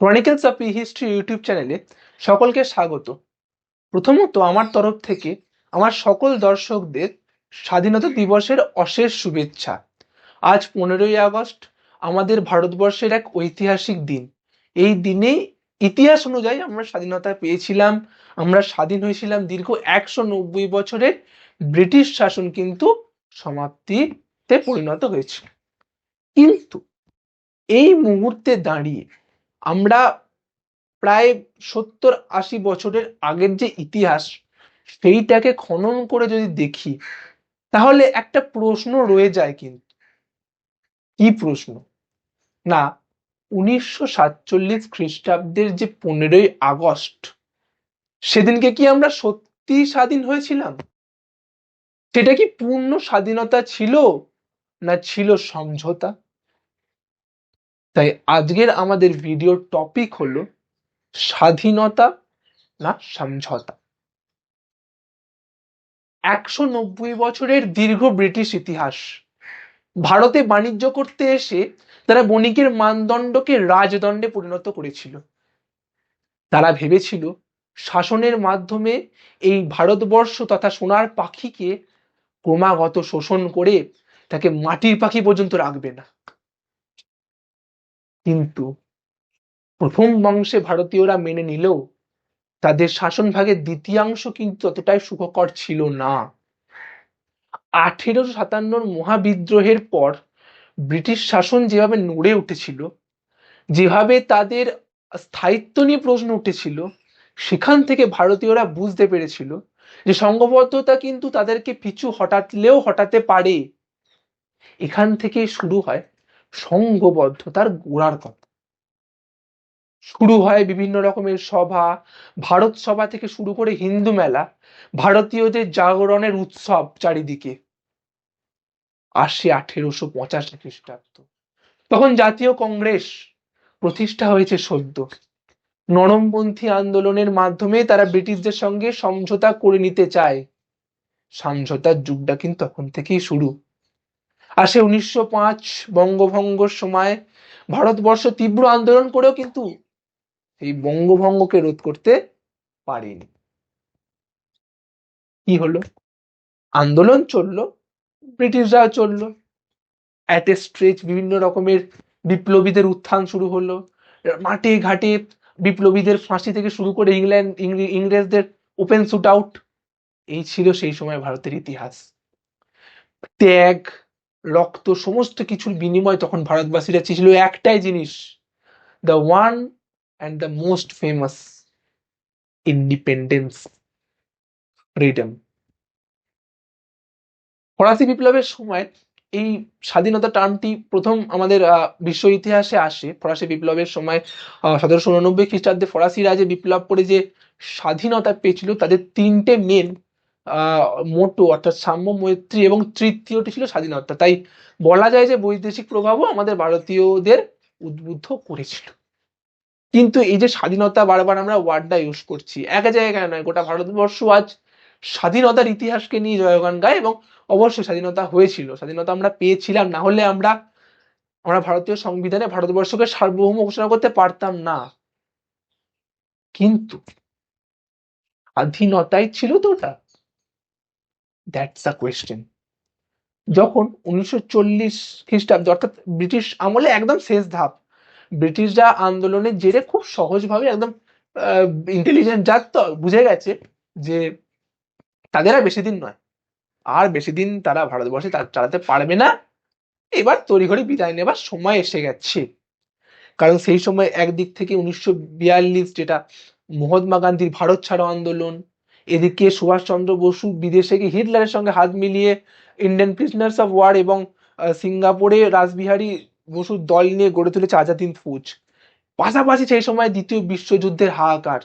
Chronicles of E history YouTube চ্যানেলে সকলকে স্বাগত। প্রথমত আমার তরফ থেকে আমার সকল দর্শকদের স্বাধীনতা দিবসের অশেষ শুভেচ্ছা। আজ পনেরোই আগস্ট, আমাদের ভারতবর্ষের এক ঐতিহাসিক দিন। এই দিনে ইতিহাস অনুযায়ী আমরা স্বাধীনতা পেয়েছিলাম, আমরা স্বাধীন হয়েছিলাম দীর্ঘ একশো নব্বই বছরের ব্রিটিশ শাসন কিন্তু সমাপ্তিতে পরিণত হয়েছিল কিন্তু এই মুহূর্তে দাঁড়িয়ে আমরা প্রায় সত্তর আশি বছরের আগের যে ইতিহাস, সেইটাকে খনন করে যদি দেখি, তাহলে একটা প্রশ্ন রয়ে যায় কিন্তু। কি প্রশ্ন? না, উনিশশো সাতচল্লিশ খ্রিস্টাব্দের যে পনেরোই আগস্ট, সেদিনকে কি আমরা সত্যি স্বাধীন হয়েছিলাম? সেটা কি পূর্ণ স্বাধীনতা ছিল না ছিল সমঝোতা? তাই আজকের আমাদের ভিডিওর টপিক হলো স্বাধীনতা না সমঝোতা। একশো নব্বই বছরের দীর্ঘ ব্রিটিশ ইতিহাস। ভারতে বাণিজ্য করতে এসে তারা বণিকের মানদণ্ডকে রাজদণ্ডে পরিণত করেছিল। তারা ভেবেছিল শাসনের মাধ্যমে এই ভারতবর্ষ তথা সোনার পাখিকে ক্রমাগত শোষণ করে তাকে মাটির পাখি পর্যন্ত রাখবে না। কিন্তু প্রথম বংশে ভারতীয়রা মেনে নিলেও তাদের শাসন ভাগের দ্বিতীয়াংশ কিন্তু ততটাই সুখকর ছিল না। আঠেরোশো সাতান্নর মহাবিদ্রোহের পর ব্রিটিশ শাসন যেভাবে নড়ে উঠেছিল, যেভাবে তাদের স্থায়িত্ব নিয়ে প্রশ্ন উঠেছিল, সেখান থেকে ভারতীয়রা বুঝতে পেরেছিল যে সংঘবদ্ধতা কিন্তু তাদেরকে পিছু হটাতলেও হটাতে পারে। এখান থেকে শুরু হয় সংঘবদ্ধতার গোড়ার কথা। শুরু হয় বিভিন্ন রকমের সভা। ভারত সভা থেকে শুরু করে হিন্দু মেলা, ভারতীয়দের জাগরণের উৎসব চারিদিকে। আসে আঠেরোশো পঁচাশি খ্রিস্টাব্দ। তখন জাতীয় কংগ্রেস প্রতিষ্ঠা হয়েছে সদ্য। নরমপন্থী আন্দোলনের মাধ্যমে তারা ব্রিটিশদের সঙ্গে সমঝোতা করে নিতে চায়। সমঝোতার যুগটা কিন্তু তখন থেকেই শুরু। আসে উনিশশো পাঁচ বঙ্গভঙ্গর সময়। ভারতবর্ষ তীব্র আন্দোলন করেও কিন্তু এই বঙ্গভঙ্গকে রোধ করতে পারেনি। কি হলো? আন্দোলন চলল, ব্রিটিশরা চলল অ্যাট এ স্ট্রেচ বিভিন্ন রকমের বিপ্লবীদের উত্থান শুরু হলো। মাঠে ঘাটে বিপ্লবীদের ফাঁসি থেকে শুরু করে ইংল্যান্ড ইংরেজদের ওপেন শুট আউট এই ছিল সেই সময় ভারতের ইতিহাস। ত্যাগ রক্ত সমস্ত কিছুর বিনিময় তখন ভারতবাসীরা চেয়েছিল একটাই জিনিস the one and the most famous independence freedom ফরাসি বিপ্লবের সময় এই স্বাধীনতা টার্মটি প্রথম আমাদের বিশ্ব ইতিহাসে আসে। ফরাসি বিপ্লবের সময় সতেরোশো উননব্বই খ্রিস্টাব্দে ফরাসিরা যে বিপ্লব করে যে স্বাধীনতা পেয়েছিল, তাদের তিনটে মেন মোটো, অর্থাৎ সাম্য মৈত্রী এবং তৃতীয়টি ছিল স্বাধীনতা। তাই বলা যায় যে বৈদেশিক প্রভাবও আমাদের ভারতীয়দের উদ্বুদ্ধ করেছিল। কিন্তু এই যে স্বাধীনতা বারবার আমরা ওয়ার্ডটা ইউজ করছি, এক জায়গায় নয়, গোটা ভারতবর্ষ আজ স্বাধীনতার ইতিহাসকে নিয়ে জয়গান গায় এবং অবশ্যই স্বাধীনতা হয়েছিল। স্বাধীনতা আমরা পেয়েছিলাম, না হলে আমরা আমরা ভারতীয় সংবিধানে ভারতবর্ষকে সার্বভৌম ঘোষণা করতে পারতাম না। কিন্তু স্বাধীনতাই ছিল তো ওটা। দ্যাটস আ কোয়েশ্চেন যখন উনিশশো চল্লিশ খ্রিস্টাব্দে, অর্থাৎ ব্রিটিশ আমলে একদম শেষ ধাপ, ব্রিটিশরা আন্দোলনের জেরে খুব সহজভাবে একদম ইন্টেলিজেন্ট জাত তো, বুঝে গেছে যে তাদের আর বেশি দিন নয়। আর বেশি দিন তারা ভারতবর্ষে চালাতে পারবে না। এবার তড়িঘড়ি বিদায় নেবার সময় এসে গেছে। কারণ সেই সময় একদিক থেকে উনিশশো বিয়াল্লিশ যেটা মহাত্মা গান্ধীর ভারত ছাড়ো আন্দোলন এদিকে সুভাষচন্দ্র বসু বিদেশে গিয়ে হিটলারের সঙ্গে হাত মিলিয়ে ইন্ডিয়ান প্রিজনার্স অফ ওয়ার এবং সিঙ্গাপুরে রাসবিহারী বসুর দল নিয়ে গড়ে তুলেছে আজাদিন ফৌজ। পাশাপাশি সেই সময় দ্বিতীয় বিশ্বযুদ্ধের হাহাকার।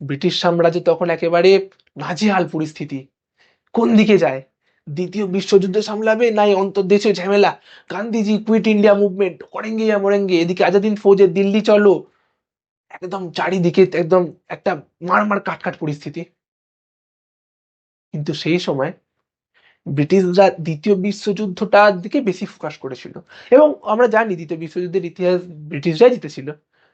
ব্রিটিশ সাম্রাজ্য তখন একেবারে নাজেহাল পরিস্থিতি। কোন দিকে যায়? দ্বিতীয় বিশ্বযুদ্ধ সামলাবে? নাই অন্তর্দেশীয় ঝামেলা। গান্ধীজি কুইট ইন্ডিয়া মুভমেন্ট করেঙ্গে মরেঙ্গে, এদিকে আজাদিন ফৌজের দিল্লি চলো। একদম চারিদিকে একদম একটা মারমার কাটকাট পরিস্থিতি। কিন্তু সেই সময় ব্রিটিশরা দ্বিতীয় বিশ্বযুদ্ধটার দিকে বেশি ফোকাস করেছিল। এবং আমরা জানি দ্বিতীয় বিশ্বযুদ্ধের ইতিহাস ব্রিটিশরাই জিতেছিল।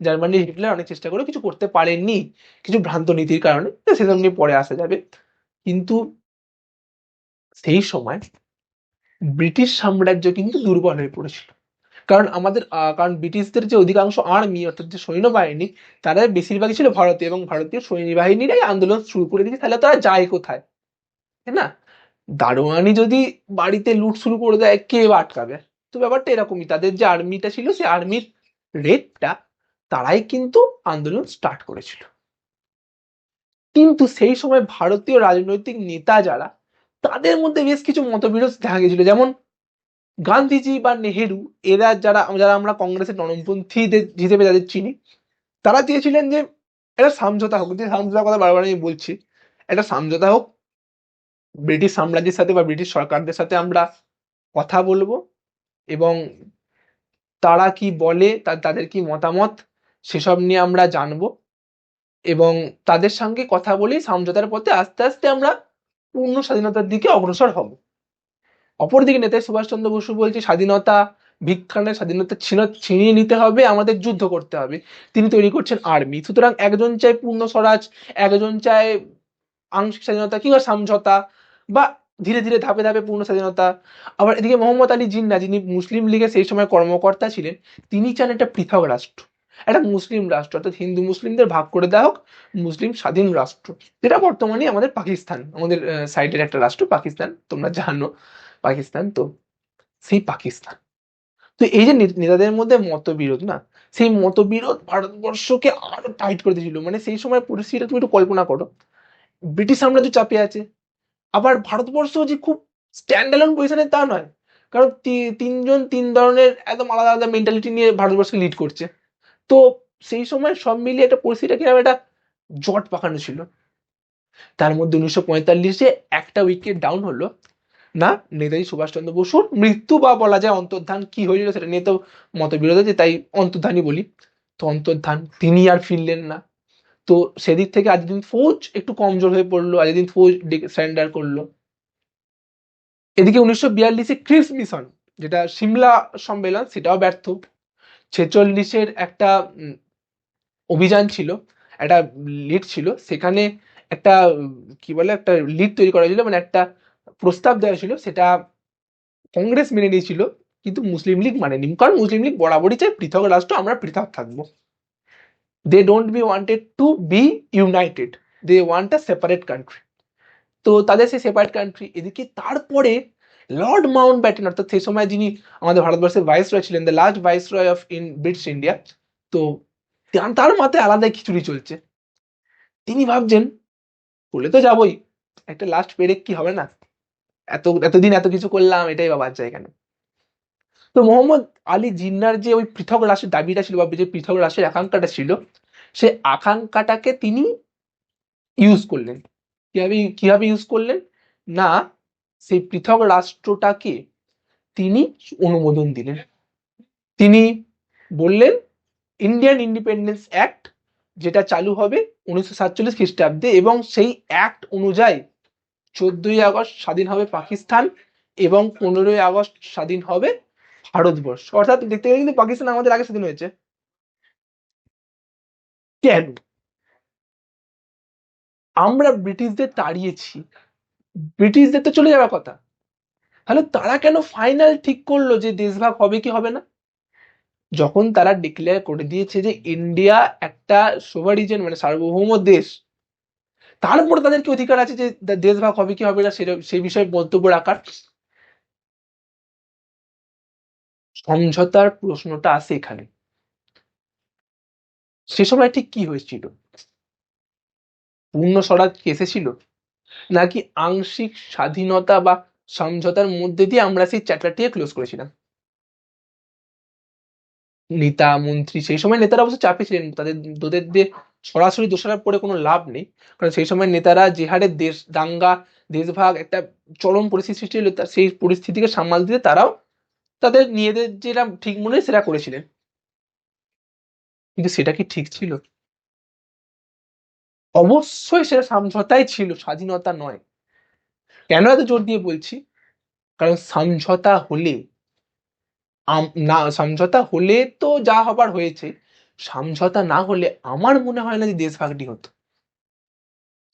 জার্মানি হিটলার অনেক চেষ্টা করে কিছু করতে পারেননি। কিছু ভ্রান্ত নীতির কারণে সেসব নিয়ে পরে আসা যাবে। কিন্তু সেই সময় ব্রিটিশ সাম্রাজ্য কিন্তু দুর্বল হয়ে পড়েছিল। কারণ আমাদের কারণ ব্রিটিশদের যে অধিকাংশ আর্মি অর্থাৎ যে সৈন্যবাহিনী, তারা বেশিরভাগই ছিল ভারতীয় এবং ভারতীয় সৈন্যবাহিনীরাই আন্দোলন শুরু করে দিয়েছে। তাহলে তারা যায় কোথায়? তাই না? দারোয়ানি যদি বাড়িতে লুট শুরু করে দেয়, কে আটকাবে? তো ব্যাপারটা এরকমই। তাদের যে আর্মিটা ছিল সেই আর্মির রেটটা তারাই কিন্তু আন্দোলন স্টার্ট করেছিল। কিন্তু সেই সময় ভারতীয় রাজনৈতিক নেতা যারা, তাদের মধ্যে বেশ কিছু মতবিরোধ দেখা গেছিল। যেমন গান্ধীজি বা নেহেরু, এরা যারা যারা আমরা কংগ্রেসের নরমপন্থীদের হিসেবে যাদের চিনি, তারা চেয়েছিলেন যে, একটা সমঝোতা হোক। যে সমঝোতার কথা বারবার আমি বলছি, একটা সমঝোতা হোক ব্রিটিশ সাম্রাজ্যের সাথে বা ব্রিটিশ সরকারদের সাথে আমরা কথা বলব এবং তারা কি বলে তাদের কি মতামত, সেসব নিয়ে আমরা জানব এবং তাদের সঙ্গে কথা বলেই সমঝোতার পথে আস্তে আস্তে আমরা পূর্ণ স্বাধীনতার দিকে অগ্রসর হব। অপরদিকে নেতাজি সুভাষচন্দ্র বসু বলছে, স্বাধীনতা ভিক্ষানের স্বাধীনতা ছিন- ছিনিয়ে নিতে হবে, আমাদের যুদ্ধ করতে হবে। তিনি তৈরি করছেন আর্মি। সুতরাং একজন চায় পূর্ণ স্বরাজ, একজন চায় আংশিক স্বাধীনতা কিংবা সমঝোতা বা ধীরে ধীরে ধাপে ধাপে পূর্ণ স্বাধীনতা। আবার এদিকে মোহাম্মদ আলী জিন্না, যিনি মুসলিম লীগের সেই সময় কর্মকর্তা ছিলেন, তিনি চান একটা পৃথক রাষ্ট্র, একটা মুসলিম রাষ্ট্র, অর্থাৎ হিন্দু মুসলিমদের ভাগ করে দেওয়া হোক, মুসলিম স্বাধীন রাষ্ট্র। যেটা বর্তমানে আমাদের পাকিস্তান, আমাদের সাইডের একটা রাষ্ট্র, পাকিস্তান। তোমরা জানো, পাকিস্তান তো সেই পাকিস্তান। তো এই যে নেতাদের মধ্যে মতবিরোধ না, সেই মতবিরোধ ভারতবর্ষকে আরও টাইট করে দিয়েছিল। মানে সেই সময় পরিস্থিতিটা তুমি একটু কল্পনা করো। ব্রিটিশ সাম্রাজ্য চাপে আছে আবার ভারতবর্ষ যে খুব স্ট্যান্ড পজিশনে তা নয়। কারণ তিনজন, তিন ধরনের একদম আলাদা আলাদা মেন্টালিটি নিয়ে ভারতবর্ষকে লিড করছে। তো সেই সময় সব মিলিয়ে একটা পরিস্থিতিটা কীরকম একটা জট পাকানো ছিল। তার মধ্যে উনিশশো পঁয়তাল্লিশে একটা উইকেট ডাউন হলো। না, নেতাজি সুভাষচন্দ্র বসুর মৃত্যু বা বলা যায় অন্তর্ধান কি হয়েছিল সেটা নিয়ে তো মতবিরোধ আছে, তাই অন্তর্ধানই বলি। তো অন্তর্ধান তিনি আর ফিরলেন না। তো সেদিক থেকে আজদিন ফৌজ একটু কমজোর হয়ে পড়ল আজদিন ফৌজ সারেন্ডার করল। এদিকে উনিশশো বিয়াল্লিশে ক্রিস মিশন, যেটা সিমলা সম্মেলন, সেটাও ব্যর্থ। ছেচল্লিশের একটা অভিযান ছিল, একটা লিড ছিল, সেখানে একটা, কি বলে, একটা লিড তৈরি করা হয়েছিল মানে একটা প্রস্তাব দেওয়া ছিল সেটা কংগ্রেস মেনে নিয়েছিল, কিন্তু মুসলিম লীগ মানেনি। কারণ মুসলিম লীগ বরাবরই চায় পৃথক রাষ্ট্র, আমরা পৃথক থাকব। They don't be wanted to be united they want a separate country তো তাদের সেই সেপারেট কান্ট্রি এদিকে তারপরে লর্ড মাউন্ট ব্যাটেন অর্থাৎ সেই সময় যিনি আমাদের ভারতবর্ষের ভাইস রয় ছিলেন the last viceroy of in British India তো তার- তার মাথায় আলাদাই খিচুড়ি চলছে। তিনি ভাবছেন, বলে তো যাবই, একটা লাস্ট পেরেক কি হবে না? এত এতদিন এত কিছু করলাম, এটাই বাবার যায় কেন তো মোহাম্মদ আলী জিন্নার যে ওই পৃথক রাষ্ট্রের দাবিটা ছিল বা যে পৃথক রাষ্ট্রের আকাঙ্ক্ষাটা ছিল সেই আকাঙ্ক্ষাটাকে তিনি ইউজ করলেন। কীভাবে কীভাবে ইউজ করলেন? না, সেই পৃথক রাষ্ট্রটাকে তিনি অনুমোদন দিলেন। তিনি বললেন ইন্ডিয়ান ইন্ডিপেন্ডেন্স অ্যাক্ট যেটা চালু হবে উনিশশো সাতচল্লিশ খ্রিস্টাব্দে এবং সেই অ্যাক্ট অনুযায়ী চোদ্দই আগস্ট স্বাধীন হবে পাকিস্তান এবং পনেরোই আগস্ট স্বাধীন হবে ভারতবর্ষ। অর্থাৎ দেখতে গেলে কিন্তু পাকিস্তান আমাদের আগে স্বাধীন হয়েছে। কেন? আমরা ব্রিটিশদের তাড়িয়েছি। ব্রিটিশদের তো চলে যাওয়ার কথা। তাহলে তারা কেন ফাইনাল ঠিক করল যে দেশভাগ হবে কি হবে না? যখন তারা ডিক্লেয়ার করে দিয়েছে যে ইন্ডিয়া একটা সোভারিজেন মানে সার্বভৌম দেশ তারপরে তাদের কি অধিকার আছে যে দেশভাগ হবে কি হবে না সেই বিষয়ে মন্তব্য রাখার? সমঝোতার প্রশ্নটা আসে এখানে। সে সময় ঠিক কি হয়েছিল? পূর্ণ স্বরাজ এসেছিল? নাকি আংশিক স্বাধীনতা বা সমঝোতার মধ্যে দিয়ে আমরা সেই চ্যাপ্টারটিকে ক্লোজ করেছিলাম? নেতা, মন্ত্রী, সেই সময় নেতারা অবশ্য চাপে ছিলেন। তাদের তোদের দিয়ে সরাসরি দোষারোপ করে কোনো লাভ নেই। কারণ সেই সময় নেতারা যে হারে দেশ দাঙ্গা, দেশভাগ, একটা চরম পরিস্থিতি সৃষ্টি হলো সেই পরিস্থিতিকে সামাল দিতে তারাও তাদের নিজেদের যেটা ঠিক মনে সেটা করেছিলেন। কিন্তু সেটা কি ঠিক ছিল? অবশ্যই সেটা সমঝোতাই ছিল, স্বাধীনতা নয়। কেন এত জোর দিয়ে বলছি? কারণ সমঝোতা হলে না, সমঝোতা হলে তো যা হবার হয়েছে, সমঝোতা না হলে আমার মনে হয় না যে দেশভাগটি হতো।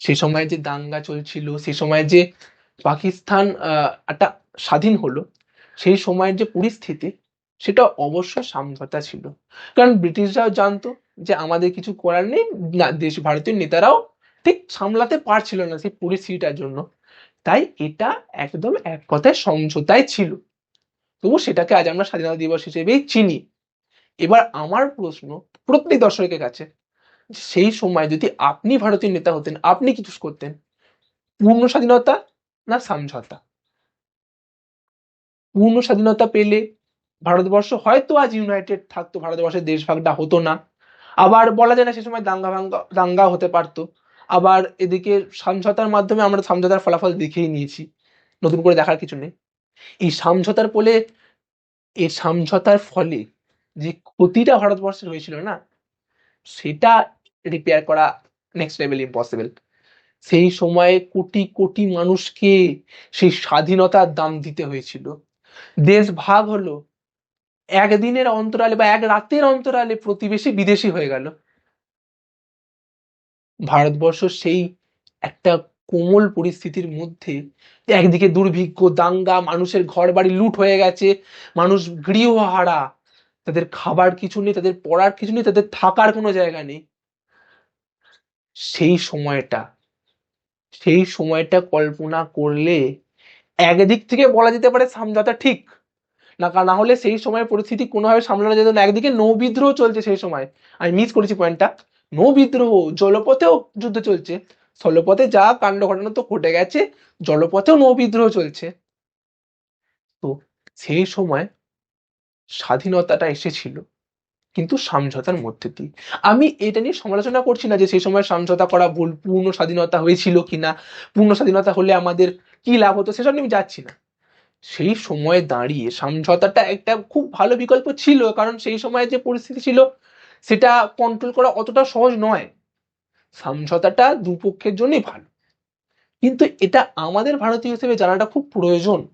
সে সময় যে দাঙ্গা চলছিল, সে সময় যে পাকিস্তান একটা স্বাধীন হলো সেই সময়ের যে পরিস্থিতি, সেটা অবশ্য সমঝোতা ছিল। কারণ ব্রিটিশরাও জানতো যে আমাদের কিছু করার নেই, না, দেশ, ভারতীয় নেতারাও ঠিক সামলাতে পারছিল না সেই পরিস্থিতিটার জন্য। তাই এটা একদম এক কথায় সমঝোতায় ছিল। তবু সেটাকে আজ আমরা স্বাধীনতা দিবস হিসেবেই চিনি। এবার আমার প্রশ্ন প্রত্যেক দর্শকের কাছে সেই সময় যদি আপনি ভারতীয় নেতা হতেন, আপনি কি চুজ করতেন? পূর্ণ স্বাধীনতা না সমঝোতা পূর্ণ স্বাধীনতা পেলে ভারতবর্ষ, হয়তো আজ ইউনাইটেড থাকতো, ভারতবর্ষের দেশভাগটা হতো না। আবার বলা যায় না, সে সময় দাঙ্গা ভাঙ্গা, দাঙ্গা হতে পারতো। আবার এদিকে সমঝোতার মাধ্যমে আমরা সমঝোতার ফলাফল দেখেই নিয়েছি। নতুন করে দেখার কিছু নেই। এই সমঝোতার ফলে, এই সমঝোতার ফলে যে ক্ষতিটা ভারতবর্ষের হয়েছিল না, সেটা রিপেয়ার করা নেক্সট লেভেল ইম্পসিবল সেই সময়ে কোটি কোটি মানুষকে সেই স্বাধীনতার দাম দিতে হয়েছিল। দেশ ভাগ হলো। একদিনের অন্তরালে বা এক রাতের অন্তরালে প্রতিবেশী বিদেশি হয়ে গেল। ভারতবর্ষ সেই একটা কোমল পরিস্থিতির মধ্যে, একদিকে দুর্ভিক্ষ, দাঙ্গা, মানুষের ঘর বাড়ি লুট হয়ে গেছে, মানুষ গৃহহারা, তাদের খাবার কিছু নেই, তাদের পড়ার কিছু নেই, তাদের থাকার কোনো জায়গা নেই। সেই সময়টা সেই সময়টা কল্পনা করলে একদিক থেকে বলা যেতে পারে সামঝাতা ঠিক। না, কা- না হলে সেই সময় পরিস্থিতি কোনোভাবে সামলানো যেত না। একদিকে নৌ বিদ্রোহ চলছে সেই সময়। আমি মিস করেছি পয়েন্টটা নৌ বিদ্রোহ, জলপথেও যুদ্ধ চলছে। স্থলপথে যা কাণ্ড ঘটনা তো ঘটে গেছে, জলপথেও নৌ বিদ্রোহ চলছে। তো সেই সময় স্বাধীনতাটা এসেছিল, কিন্তু সমঝোতার মধ্যে দিয়ে। আমি এটা নিয়ে সমালোচনা করছি না যে সেই সময় সমঝোতা করা ভুল, পূর্ণ স্বাধীনতা হয়েছিল কিনা। পূর্ণ স্বাধীনতা হলে আমাদের কি লাভ হতো সেসব আমি যাচ্ছি না। সেই সময়ে দাঁড়িয়ে সমঝোতাটা একটা খুব ভালো বিকল্প ছিল, কারণ সেই সময়ে যে পরিস্থিতি ছিল, সেটা কন্ট্রোল করা অতটা সহজ নয়। সমঝোতাটা দুপক্ষের জন্যই ভালো। কিন্তু এটা আমাদের ভারতীয় হিসেবে জানাটা খুব প্রয়োজন,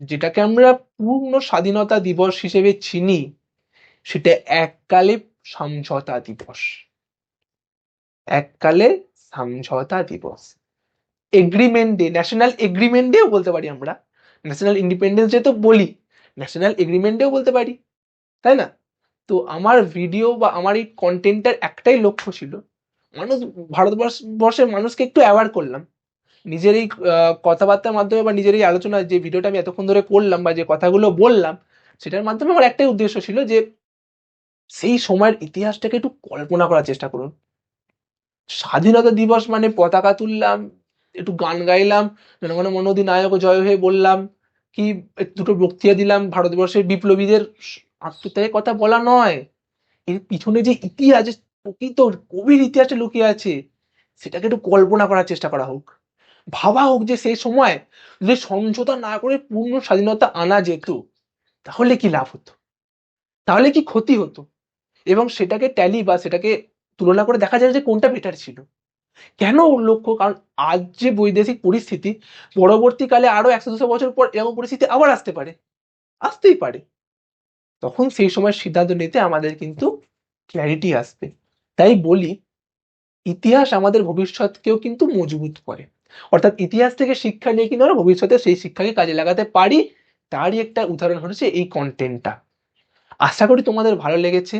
যেটাকে আমরা পূর্ণ স্বাধীনতা দিবস হিসেবে চিনি, সেটা এককালে সমঝোতা দিবস। এককালে সমঝোতা দিবস। এগ্রিমেন্ট ডে ন্যাশনাল এগ্রিমেন্ট ডেও বলতে পারি আমরা। ন্যাশনাল ইন্ডিপেন্ডেন্স ডে তো বলি ন্যাশনাল এগ্রিমেন্ট ডেও বলতে পারি, তাই না? তো আমার ভিডিও বা আমার এই কন্টেন্টটার একটাই লক্ষ্য ছিল, মানুষ ভারতবর্ষ বর্ষের মানুষকে একটু অ্যাওয়ার করলাম। নিজের এই কথাবার্তার মাধ্যমে বা নিজের এই আলোচনা যে ভিডিওটা আমি এতক্ষণ ধরে করলাম বা যে কথাগুলো বললাম, সেটার মাধ্যমে আমার একটাই উদ্দেশ্য ছিল যে, সেই সময়ের ইতিহাসটাকে একটু কল্পনা করার চেষ্টা করুন। স্বাধীনতা দিবস মানে পতাকা তুললাম একটু গান গাইলাম জনগণ মনোদি নায়ক জয় হয়ে বললাম, কি দুটো বক্তৃতা দিলাম, ভারতবর্ষের বিপ্লবীদের আত্মত্যাগের কথা বলা নয়। এর পিছনে যে ইতিহাস প্রকৃত গভীর ইতিহাসটা লুকিয়ে আছে, সেটাকে একটু কল্পনা করার চেষ্টা করা হোক। ভাবা হোক যে সেই সময় যদি সমঝোতা না করে পূর্ণ স্বাধীনতা আনা যেত, তাহলে কি লাভ হতো? তাহলে কি ক্ষতি হতো? এবং সেটাকে ট্যালি বা সেটাকে তুলনা করে দেখা যায় যে কোনটা বেটার ছিল। কেন লক্ষ্য? কারণ আজ যে বৈদেশিক পরিস্থিতি, পরবর্তীকালে আরও একশো দুশো বছর পর এরকম পরিস্থিতি আবার আসতে পারে। আসতেই পারে। তখন সেই সময় সিদ্ধান্ত নিতে আমাদের কিন্তু ক্ল্যারিটি আসবে। তাই বলি, ইতিহাস আমাদের ভবিষ্যৎকেও কিন্তু মজবুত করে। অর্থাৎ ইতিহাস থেকে শিক্ষা নিয়ে কিন্তু আমরা ভবিষ্যতে সেই শিক্ষাকে কাজে লাগাতে পারি। তারই একটা উদাহরণ হচ্ছে এই কন্টেন্টটা আশা করি তোমাদের ভালো লেগেছে।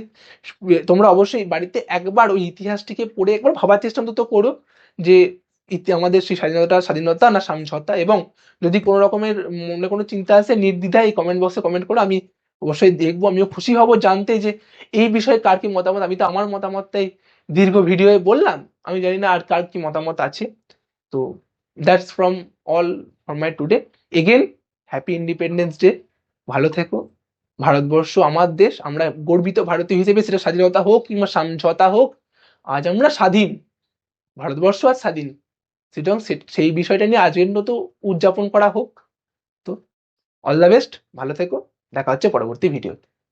তোমরা অবশ্যই বাড়িতে একবার ওই ইতিহাসটিকে পড়ে একবার ভাবার চেষ্টা অন্তত করো যে আমাদের সেই স্বাধীনতা স্বাধীনতা না সমঝোতা এবং যদি কোনো রকমের মনে কোনো চিন্তা আসে, নির্দ্বিধায় এই কমেন্ট বক্সে কমেন্ট করো। আমি অবশ্যই দেখব, আমিও খুশি হব জানতে যে, এই বিষয়ে কার কি মতামত? আমি তো আমার মতামতটাই দীর্ঘ ভিডিওয়ে বললাম। আমি জানি না আর কার কি মতামত আছে। তো that's from all from my today again happy independence day ভালো থেকো। ভারতবর্ষ, আমার দেশ, আমরা গর্বিত ভারতীয় হিসেবে সেটা স্বাধীনতা হোক কিংবা সমঝোতা হোক, আজ আমরা স্বাধীন। ভারতবর্ষ আজ স্বাধীন। সুতরাং সেই বিষয়টা নিয়ে আজকের মতো উদযাপন করা হোক। তো অল দ্য বেস্ট ভালো থেকো। দেখা হচ্ছে পরবর্তী ভিডিওতে